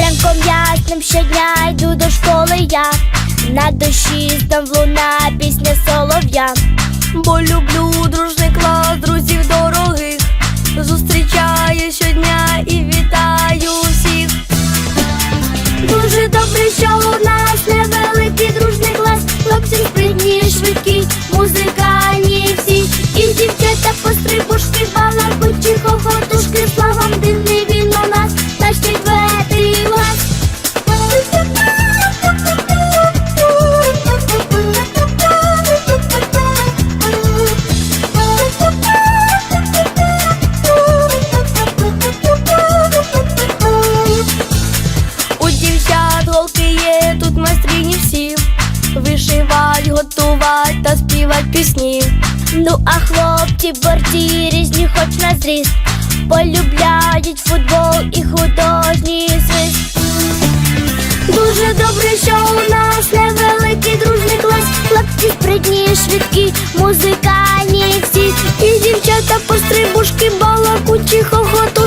Ранком ясним щодня йду до школи я. На душі там луна пісня солов'я. Бо люблю дружний Ну а хлопці борці різні, хоч на зріст. Полюбляють футбол і художній свист. Дуже добре, що у нас невеликий дружний клас. Хлопці спритні, швидкі, музикальні всі. І дівчата пострибушки, балакучі, хохотушки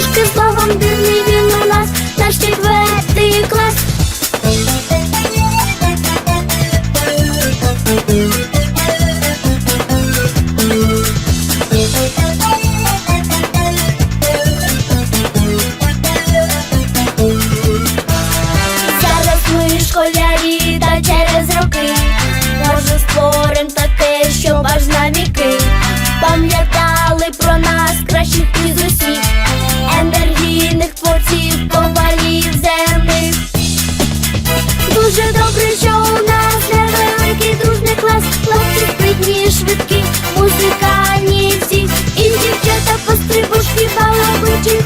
Дуже добре, що у нас невеликий дружний клас. Хлопці спритні, швидкі, музикальні всі. І дівчата пострибушки, балабичі,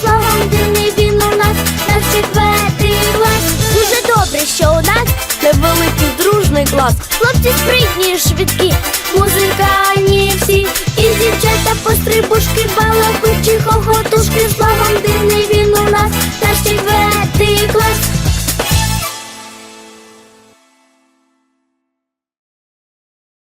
Словом дивний він у нас, наш четвертий клас. Дуже добре, що у нас Невеликий дружний клас. Хлопці спритні, швидкі,